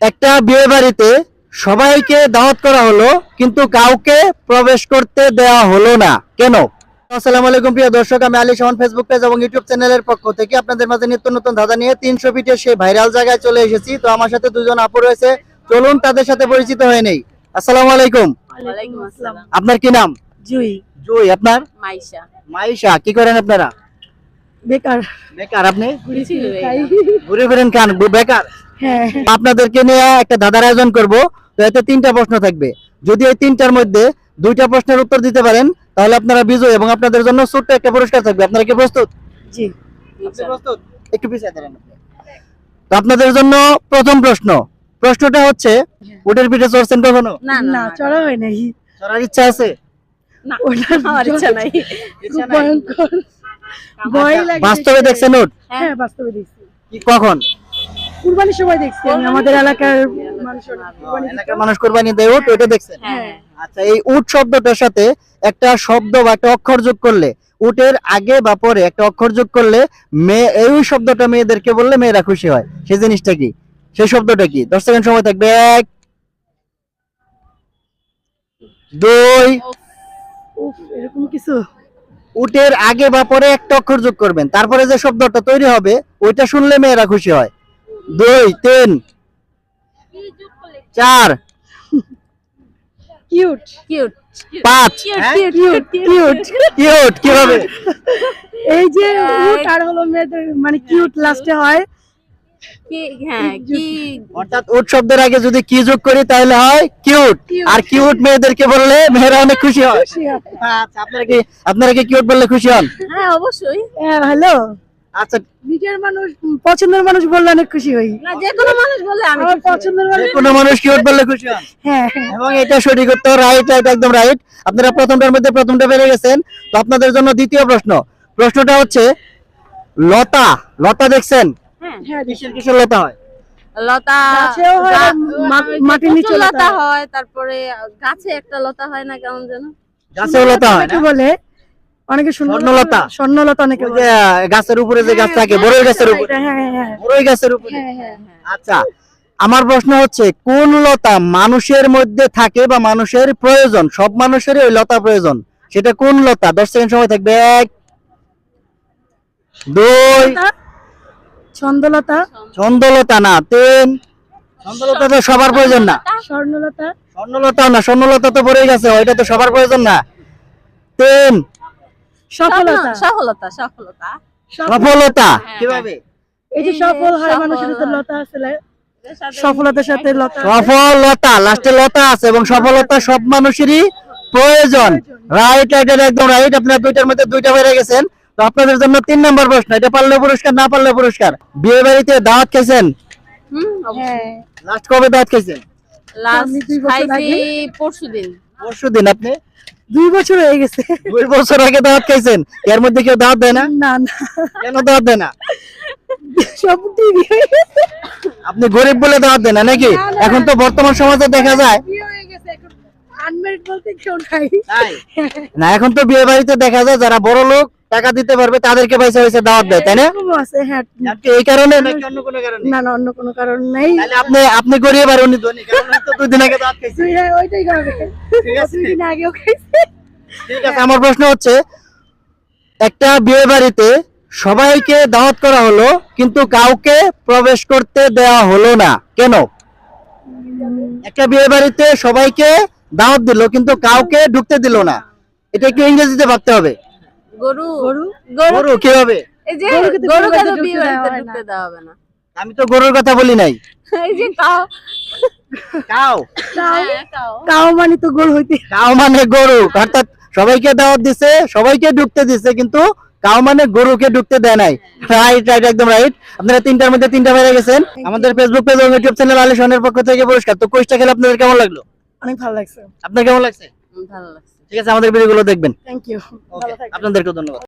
একটা বিয়ে বাড়িতে সবাইকে দাওয়াত করা হলো কিন্তু কাউকে প্রবেশ করতে দেওয়া হলো না। কেন? আসসালামু আলাইকুম প্রিয় দর্শক আমি আলী শাহন ফেসবুক পেজ এবং ইউটিউব চ্যানেলের পক্ষ থেকে আপনাদের মাঝে নিত্য নতুন ধাঁধা নিয়ে তিনশো ফিটে সেই ভাইরাল জায়গায় চলে এসেছি। তো আমার সাথে দুজন আপু রয়েছে। চলুন তাদের সাথে পরিচিত হয়ে নেই। আসসালামু আলাইকুম। আপনার কি নাম? জুই। জুই আপনার? মাইশা। মাইশা কি করেন আপনারা? বেকার। বেকার আপনি? ঘুরে ফিরেন খান বেকার? আপনাদেরকে নিয়ে একটা দাদার আয়োজন করব তো এতে তিনটা প্রশ্ন থাকবে। যদি এই তিনটার মধ্যে দুইটা প্রশ্নের উত্তর দিতে পারেন তাহলে আপনারা বিজয় এবং আপনাদের জন্য ছোট্ট একটা পুরস্কার থাকবে। আপনারা কি প্রস্তুত? জি। প্রস্তুত? একটু পিছিয়ে দাঁড়ান তো আপনাদের জন্য প্রথম প্রশ্ন। প্রশ্নটা হচ্ছে উটের পিঠে চড়ছেন কখনো? না না চড়া হয় নাই। চড়ার ইচ্ছা আছে? না ওটা আমার ইচ্ছা নাই। খুব ভয়ঙ্কর। ভয় লাগে বাস্তবে দেখছেন উট? হ্যাঁ বাস্তবে দেখছি। কি কখন? কুরবানির সময় দেখছি আমি আমাদের এলাকার কুরবানি এলাকার মানুষ কোরবানি দেয় উট ওইটা দেখছেন। হ্যাঁ আচ্ছা এই উট শব্দটার সাথে একটা শব্দ বা একটা অক্ষর যোগ করলে উটের আগে বা পরে একটা অক্ষর যোগ করলে মেয়ে এই শব্দটা মেয়েদেরকে বললে মেয়েরা খুশি হয়। সেই জিনিসটা কি? সেই শব্দটা কি? দশ সেকেন্ড সময় থাকবে। এক দুই। এরকম কিছু। উটের আগে বা পরে একটা অক্ষর যোগ করবেন। তারপরে যে শব্দটা তৈরি হবে ওইটা শুনলে মেয়েরা খুশি হয়। দুই তিন। চার। কিউট কিউট পাঁচ। কিউট? কিউট কিউট কিউট এই যে উট আর হলো মেয়েদের মানে কিউট লাস্টে হয়। কি হ্যাঁ কি? অর্থাৎ উট শব্দের আগে যদি কি যোগ করি তাহলে হয় কিউট আর কিউট মেয়েদেরকে বললে মেয়েরা অনেক খুশি হয়। আচ্ছা আপনারা কি আপনারা কি কিউট বললে খুশি হন? হ্যাঁ অবশ্যই। হ্যাঁ হ্যালো আচ্ছা নিজের মানুষ পছন্দের মানুষ বললে অনেক খুশি হই। না যে কোনো মানুষ বলে আমি আমার খুশি হই। পছন্দের মানুষ কোনো মানুষ কিউট বললে খুশি হন? হ্যাঁ। এবং এটা সঠিক উত্তর রাইট রাইট একদম রাইট আপনারা প্রথমটার মধ্যে প্রথমটা পেরে গেছেন। তো আপনাদের জন্য দ্বিতীয় প্রশ্ন। প্রশ্নটা হচ্ছে লতা লতা দেখছেন? হ্যাঁ। হ্যাঁ কিসের কিসের লতা হয়। লতা হয়, মাটির নিচে লতা হয়। তারপরে গাছে একটা লতা হয় না কেমন যেন? গাছেও লতা হয় না? বলে? অনেকে স্বর্ণলতা? স্বর্ণলতা অনেকে গাছের উপরে যে গাছ থাকে বড়ই গাছের উপরে। হ্যাঁ হ্যাঁ হ্যাঁ। বড়ই গাছের উপরে। হ্যাঁ হ্যাঁ আচ্ছা আমার প্রশ্ন হচ্ছে কোন লতা মানুষের মধ্যে থাকে বা মানুষের প্রয়োজন? সব মানুষেরই ওই লতা প্রয়োজন। সেটা কোন লতা? দশ সেকেন্ড সময় থাকবে। এক দুই ছন্দলতা ছন্দলতা। না তিন। ছন্দলতা তো সবার প্রয়োজন না। স্বর্ণলতা। স্বর্ণলতাও না স্বর্ণলতা তো পড়ে গেছে ওইটা তো সবার প্রয়োজন না। তিন সফলতা। সফলতা সফলতা। সফলতা। কীভাবে? এই যে সফল হয় মানুষের তো লতা আছে সফলতার সাথে লতা সফলতা লাস্টে লতা আছে এবং সফলতা সব মানুষেরই প্রয়োজন। রাইট রাইট একদম রাইট আপনার দুইটার মধ্যে দুইটা বেড়ে গেছেন। তো আপনাদের জন্য তিন নম্বর প্রশ্ন এটা পারলে পুরস্কার না পারলে পুরস্কার? বিয়ে বাড়িতে দাওয়াত খেয়েছেন? লাস্ট কবে দাওয়াত লাস্ট। পরশুদিন। পরশু দিন আপনি? দুই বছর হয়ে গেছে। দুই বছর আগে দাওয়াত খাইছেন? এর মধ্যে কেউ দাওয়াত দেয় না? না না। কেন দাওয়াত দেয় না? সব টিভি আপনি গরিব বলে দাওয়াত দেয় না নাকি। এখন তো বর্তমান সমাজে দেখা যায়। না এখন তো বিয়ে বাড়িতে দেখা যায় যারা বড় লোক টাকা দিতে পারবে তাদেরকে পয়সা পয়সা দাওয়াত দেয় তাই না? আছে হ্যাঁ। এই কারণে নাকি অন্য কোনো কারণে? না না অন্য কোনো কারণ নাই। তাহলে আপনি আপনি গরিব আর উনি ধনী কারণ তো দুই দিন আগে দাওয়াত খাইছে। হ্যাঁ ওইটাই করবে ঠিক আছে। দুই দিন আগেও খাইছে। ঠিক আছে আমার প্রশ্ন হচ্ছে একটা বিয়ে বাড়িতে সবাইকে দাওয়াত করা হলো কিন্তু কাউকে প্রবেশ করতে দেওয়া হলো না। কেন? একটা বিয়ে বাড়িতে সবাইকে দাওয়াত দিল কিন্তু কাউকে ঢুকতে দিল না। এটা একটু ইংরেজিতে ভাবতে হবে। গরু। গরু? গরু গরু কীভাবে? এই যে গরু কেন বিয়ে ঢুকতে বাড়িতে ঢুকতে দেওয়া হবে না। আমি তো গরুর কথা বলি নাই। এই যে কাও হ্যাঁ, কাও কাও মানে তো গরু হইতে কাউ মানে গরু। অর্থাৎ সবাইকে দাওয়াত দিছে সবাইকে ঢুকতে দিছে কিন্তু কাউ মানে গরুকে ঢুকতে দেয় নাই। রাইট রাইট একদম রাইট আপনারা তিনটার মধ্যে তিনটা বেড়ে গেছেন। আমাদের ফেসবুক পেজ এবং ইউটিউব চ্যানেল আলিশনের পক্ষ থেকে পুরস্কার। তো কোচটা খেলে আপনাদের কেমন লাগল? অনেক ভালো লাগছে। আপনার কেমন লাগছে? ভালো লাগছে। ঠিক আছে আমাদের ভিডিওগুলো দেখবেন। থ্যাংক ইউ আপনাদেরকেও আপনাদেরকে ধন্যবাদ।